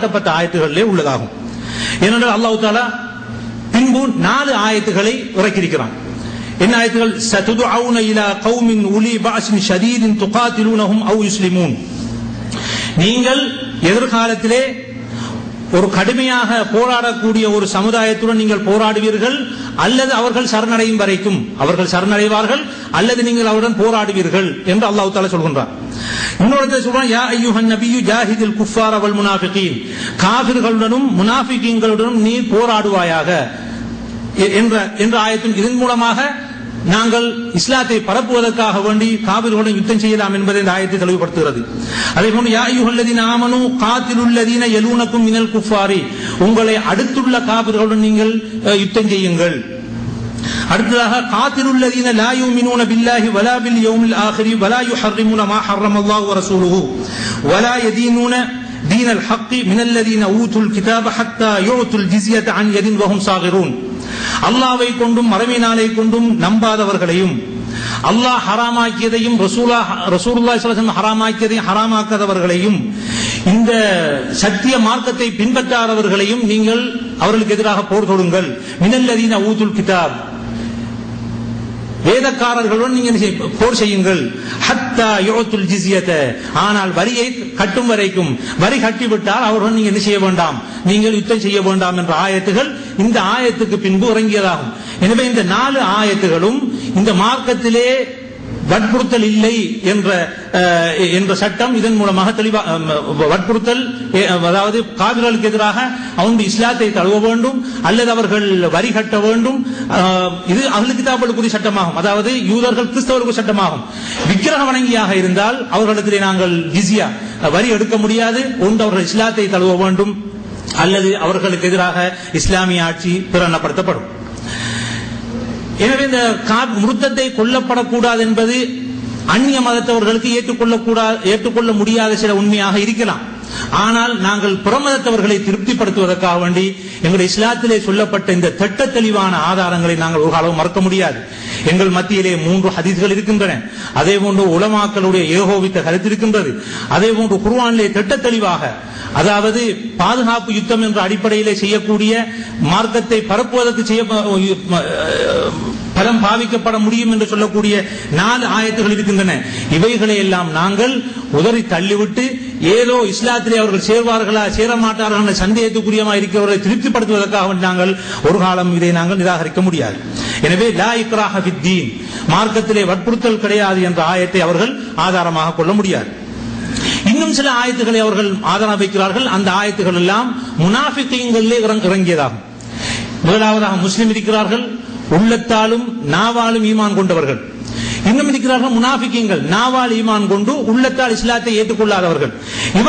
காட்டப்பட்ட ஆயத்துகளிலே உள்ளதாகும். ஏனென்றால் அல்லாஹு தாலா பின்பு நாலு ஆயத்துகளை இறக்கியிருக்கிறான் என்ன ஆயத்துகள்? சதுதுஅவுன இலா கௌமின் உலி பாஸின் ஷதீதின் துகாத்திலூனஹும் அவு யுஸ்லிமூன். நீங்கள் எதிர்காலத்திலே ஒரு கடுமையாக போராடக்கூடிய ஒரு சமுதாயத்துடன் நீங்கள் போராடுவீர்கள் அல்லது அவர்கள் சரணடையும் வரைக்கும். அவர்கள் சரணடைவார்கள் அல்லது நீங்கள் அவருடன் போராடுவீர்கள் என்று அல்லாஹு தாலா சொல்கின்றார் இன்னொரு சொல்றான் யா ஐயுஹன் நபியு ஜாஹிதில் குஃபார் அவள் முனாஃபிகீன். காபிர்களுடனும் முனாஃபிகீன்களுடனும் நீ போராடுவாயாக. எ- என்ற என்ற ஆயத்தின் இதன் மூலமாக நாங்கள் இஸ்லாத்தை பரப்புவதற்காக வேண்டி காவிர்களுடன் யுத்தம் செய்யலாம் என்பதை இந்த ஆயத்தை தெளிவுபடுத்துகிறது. அதே போன்று யா ஐயுஹல்லதீன ஆமனு காத்திலுள்ளதீன எலூனக்கும் மினல் குஃபாரி. உங்களை அடுத்துள்ள காவிர்களுடன் நீங்கள் யுத்தம் செய்யுங்கள். அடுத்ததாக காத்திலுள்ளதீன லா யூமினூன பில்லாஹி வலா பில் யௌமில் ஆகிரி வலா யுஹர்ரிமுன மா ஹர்ரமல்லாஹு வ ரசூலுஹு வலா யதீனுன دين الحق من الذين اوتوا الكتاب حتى يعطوا الجزيه عن يد وهم صاغرون அல்லாவை கொண்டும் மறுமை நாளை கொண்டும் நம்பாதவர்களையும் அல்லாஹ் ஹராமாக்கியதையும் ரசூலா ரசூலுல்லாஹி ஸல்லல்லாஹு அலைஹி வஸல்லம் ஹராமாக்கியதையும் ஹராமாக்காதவர்களையும் இந்த சத்திய மார்க்கத்தை பின்பற்றாதவர்களையும் நீங்கள் அவர்களுக்கு எதிராக போர் தொடுங்கள் மினல்லதீன ஊதுல் கிதாப் வேதக்காரர்களுடன் நீங்கள் என்ன போர் செய்யுங்கள். ஹத்தா யுஅத்துல் ஜிசியத்தை ஆனால் வரியை கட்டும் வரைக்கும் வரி கட்டிவிட்டால் அவர்களுடன் நீங்கள் என்ன செய்ய வேண்டாம்? நீங்கள் யுத்தம் செய்ய வேண்டாம் என்ற ஆயத்துகள் இந்த ஆயத்துக்கு பின்பு உறங்கியதாகும் எனவே இந்த நாலு ஆயத்துகளும் இந்த மார்க்கத்திலே வற்புறுத்தல் இல்லை என்ற என்ற சட்டம் இதன் மூலமாக தெளிவா வற்புறுத்தல் அதாவது காவிர்களுக்கு எதிராக அவங்க இஸ்லாத்தை தழுவ வேண்டும் அல்லது அவர்கள் வரி கட்ட வேண்டும் இது அகல் கிதாபுக்குரிய சட்டமாகும். அதாவது யூதர்கள் கிறிஸ்தவர்களுக்கு சட்டமாகும். விக்கிரக வணங்கியாக இருந்தால் அவர்களிடத்திலே நாங்கள் ஈஸியா வரி எடுக்க முடியாது. ஒன்று அவர்கள் இஸ்லாத்தை தழுவ வேண்டும் அல்லது அவர்களுக்கு எதிராக இஸ்லாமிய ஆட்சி பிரணப்படுத்தப்படும். எனவே இந்த கா- முருத்தத்தை கொல்லப்படக்கூடாது என்பது அந்நிய மதத்தவர்களுக்கு ஏற்றுக்கொள்ளக்கூடாது ஏற்றுக்கொள்ள முடியாத சில உண்மையாக இருக்கலாம். ஆனால் நாங்கள் புறமதத்தவர்களை திருப்திப்படுத்துவதற்காக வேண்டி எங்களுடைய இஸ்லாத்திலே சொல்லப்பட்ட இந்த திட்ட தெளிவான ஆதாரங்களை நாங்கள் ஒரு காலம் மறக்க முடியாது. எங்கள் மத்தியிலே மூன்று ஹதீஸ்கள் இருக்கின்றன. அதே போன்று உலமாக்களுடைய ஏகோபித்த கருத்து இருக்கின்றது. அதே போன்று குர்வானிலே திட்ட தெளிவாக அதாவது பாதுகாப்பு யுத்தம் என்ற அடிப்படையிலே செய்யக்கூடிய மார்க்கத்தை பரப்புவதற்கு செய்ய பலம் பாவிக்கப்பட முடியும் என்று சொல்லக்கூடிய நாலு ஆயத்துகள் இருக்கின்றன. இவைகளை எல்லாம் நாங்கள் உதறி தள்ளிவிட்டு ஏதோ இஸ்லாத்திலே அவர்கள் சேர்வார்களா சேர மாட்டார்கள் என்ற சந்தேகத்துக்குரியமா இருக்கிறவர்களை திருப்திப்படுத்துவதற்காக நாங்கள் ஒரு காலம் இதை நாங்கள் நிராகரிக்க முடியாது. எனவே லா இக்ராஹ ஃபித்தீன் மார்க்கத்திலே வற்புறுத்தல் கிடையாது என்ற ஆயத்தை அவர்கள் ஆதாரமாக கொள்ள முடியாது. இன்னும் சில ஆயத்துக்களை அவர்கள் ஆதாரம் வைக்கிறார்கள். அந்த ஆயத்துகள் எல்லாம் முனாஃபிக்கீங்களிலே இறங்கியதாகும். முதலாவதாக முஸ்லிம் இருக்கிறார்கள். உள்ளத்தாலும் நாவாலும் ஈமான் கொண்டவர்கள். இன்னும் இருக்கிறார்கள் முனாஃபிக்கீங்கள் நாவால் ஈமான் கொண்டு உள்ளத்தால் இஸ்லாத்தை ஏற்றுக்கொள்ளாதவர்கள். இவர்